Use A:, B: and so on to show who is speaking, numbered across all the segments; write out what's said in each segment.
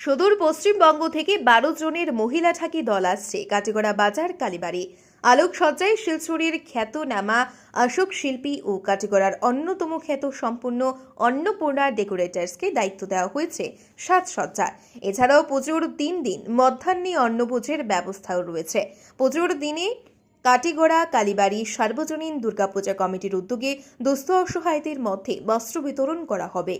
A: সুদূর পশ্চিমবঙ্গ থেকে বারো জনের মহিলা ঠাকি দল আসছে। কাটিগড়া বাজার, কালীবাড়ি। আলোকসজ্জায় শিলচুরির খ্যাতনামা অশোক শিল্পী ও কাটিগড়ার অন্যতম খ্যাত সম্পূর্ণ অন্নপূর্ণা ডেকোরেটার্সকে দায়িত্ব দেওয়া হয়েছে সাজসজ্জা। এছাড়াও পুজোর তিন দিন মধ্যাহ্নে অন্নভোজের ব্যবস্থাও রয়েছে। পুজোর দিনে কাটিগড়া, কালীবাড়ি, সার্বজনীন দুর্গাপূজা কমিটির উদ্যোগে দুস্থ অসহায়দের মধ্যে বস্ত্র বিতরণ করা হবে।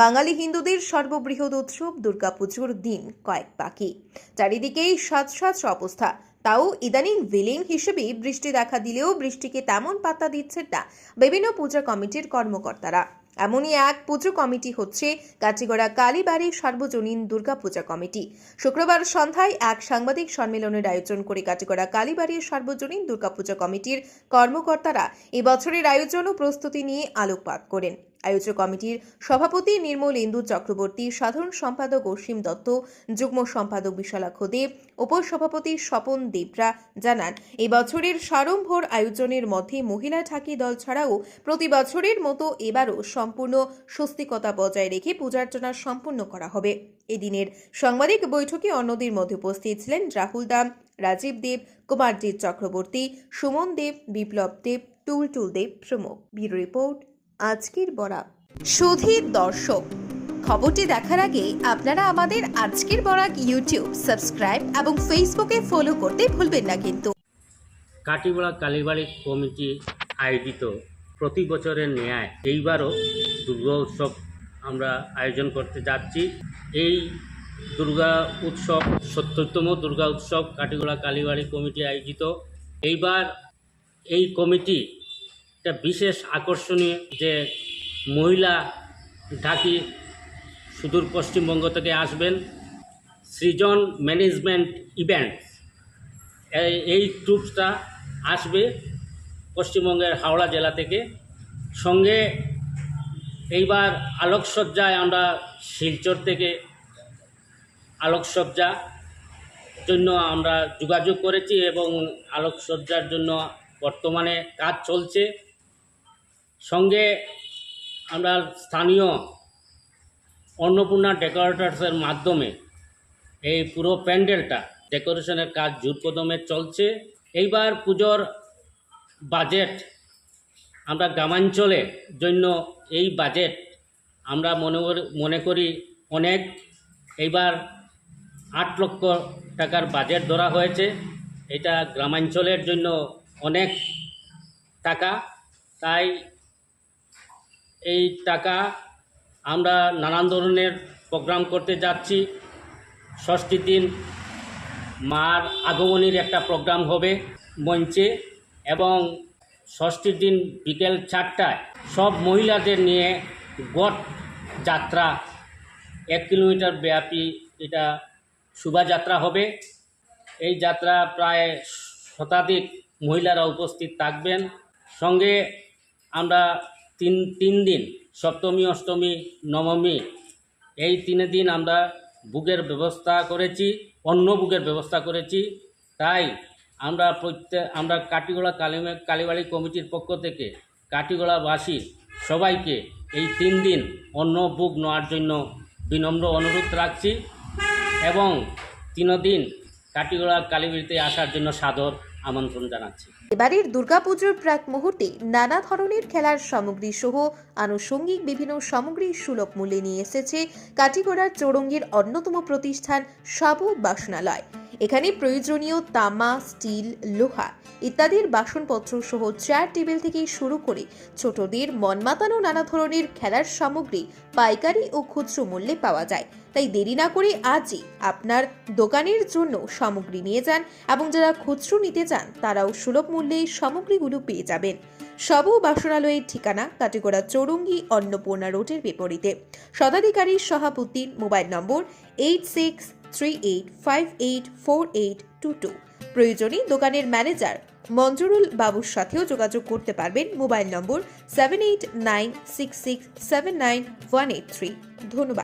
A: বাঙালি হিন্দুদের সর্ববৃহৎ উৎসব দুর্গাপুজোর দিন কয়েক বাকি। চারিদিকেই সাজ সাজ অবস্থা। তাও ইদানিং ভিলেন হিসেবে বৃষ্টি দেখা দিলেও বৃষ্টিকে তেমন পাত্তা দিচ্ছেন না বিভিন্ন পূজা কমিটির কর্মকর্তারা। এমনই এক পুজো কমিটি হচ্ছে কাটিগড়া কালীবাড়ি সার্বজনীন দুর্গাপূজা কমিটি। শুক্রবার সন্ধ্যায় এক সাংবাদিক সম্মেলনের আয়োজন করে কাটিগড়া কালীবাড়ির সার্বজনীন দুর্গাপূজা কমিটির কর্মকর্তারা এবছরের আয়োজন ও প্রস্তুতি নিয়ে আলোকপাত করেন। আয়োজক কমিটির সভাপতি নির্মল ইন্দু চক্রবর্তী, সাধারণ সম্পাদক অসীম দত্ত, যুগ্ম সম্পাদক বিশালাক্ষ দেব উপসভাপতি স্বপন দেবরা জানান এই বছরের সাড়ম্বর আয়োজনের মধ্যে মহিলা ঠাকি দল ছাড়াও প্রতি বছরের মতো এবারও সম্পূর্ণ স্বস্তিকতা বজায় রেখে পূজার্চনা সম্পূর্ণ করা হবে। এদিনের সাংবাদিক বৈঠকে অন্যদের মধ্যে উপস্থিত ছিলেন রাহুল দাম, রাজীব দেব, কুমারজিৎ চক্রবর্তী, সুমন দেব, বিপ্লব দেব, টুলটুল দেব প্রমুখ। ব্যুরো রিপোর্ট আজকের বরাক সুধীর দর্শক, খবরটি দেখার আগে আপনারা আমাদের আজকের বরাক ইউটিউব সাবস্ক্রাইব এবং ফেসবুকে ফলো করতে ভুলবেন না কিন্তু।
B: কাটিগড়া কালীবাড়ি কমিটি আয়োজিত প্রতি বছরের ন্যায় এইবারও দুর্গা উৎসব আমরা আয়োজন করতে যাচ্ছি। এই দুর্গা উৎসব, সত্তরতম দুর্গা উৎসব কাটিগড়া কালীবাড়ি কমিটি আয়োজিত। এইবার এই কমিটি একটা বিশেষ আকর্ষণীয় যে মহিলা ঢাকি সুদূর পশ্চিমবঙ্গ থেকে আসবেন, সৃজন ম্যানেজমেন্ট ইভেন্টস। এই এই ট্রুপসটা আসবে পশ্চিমবঙ্গের হাওড়া জেলা থেকে। সঙ্গে এইবার আলোকসজ্জায় আমরা শিলচর থেকে আলোকসজ্জা জন্য আমরা যোগাযোগ করেছি এবং আলোকসজ্জার জন্য বর্তমানে কাজ চলছে। সঙ্গে আমরা স্থানীয় অন্নপূর্ণা ডেকোরেটার্সের মাধ্যমে এই পুরো প্যান্ডেলটা, ডেকোরেশনের কাজ জোরকদমে চলছে। এইবার পুজোর বাজেট আমরা গ্রামাঞ্চলের জন্য এই বাজেট আমরা মনে মনে করি অনেক। এইবার আট লক্ষ টাকার বাজেট ধরা হয়েছে। এটা গ্রামাঞ্চলের জন্য অনেক টাকা। তাই এই টাকা আমরা নানান ধরনের প্রোগ্রাম করতে যাচ্ছি। ষষ্ঠী দিন মার আগমনীর একটা প্রোগ্রাম হবে মঞ্চে এবং ষষ্ঠীর দিন বিকেল চারটায় সব মহিলাদের নিয়ে গট যাত্রা, এক কিলোমিটার ব্যাপী এটা শোভাযাত্রা হবে। এই যাত্রা প্রায় শতাধিক মহিলারা উপস্থিত থাকবেন। সঙ্গে আমরা তিন তিন দিন, সপ্তমী, অষ্টমী, নবমী, এই তিন দিন আমরা বুকের ব্যবস্থা করেছি অন্য বুকের ব্যবস্থা করেছি। তাই আমরা প্রত্যেক আমরা কাটিগোড়া কালী কালীবাড়ি কমিটির পক্ষ থেকে কাটিগোড়াবাসী সবাইকে এই তিন দিন অন্য বুক নেওয়ার জন্য বিনম্র অনুরোধ রাখছি এবং তিন দিন কাটিগোড়া কালীবাড়িতে আসার জন্য সাদর আমন্ত্রণ জানাচ্ছি।
A: এবারের দুর্গাপুজোর প্রাক মুহূর্তে নানা ধরনের খেলার সামগ্রী সহ আনুষঙ্গিক বিভিন্ন সামগ্রী সুলভ মূল্যে নিয়ে এসেছে কাটিগড়ার চৌরঙ্গীর অন্যতম প্রতিষ্ঠান সাবু বাসনালয়। এখানে প্রয়োজনীয় তামা, স্টিল, লোহা ইত্যাদির বাসনপত্র সহ চেয়ার টেবিল থেকে শুরু করে ছোটদের মন মাতানো নানা ধরনের খেলার সামগ্রী, পাইকারি ও খুচরো মূল্যে পাওয়া যায়। তাই দেরি না করে আজই আপনার দোকানের জন্য সামগ্রী নিয়ে যান এবং যারা খুচরো নিতে চান, তারাও সুলভ মূল্যে সামগ্রীগুলো পেয়ে যাবেন। সব বাসনালয়ের ঠিকানা কাটিগড়া চৌরঙ্গি অন্নপূর্ণা রোডের বিপরীতে। শতাধিকারী Sahabuddin mobile number eight six three eight five eight four eight two two. প্রয়োজনে দোকানের ম্যানেজার মঞ্জুরুল বাবুর সাথেও যোগাযোগ করতে পারবেন mobile number seven eight nine six six seven nine one eight three ধন্যবাদ।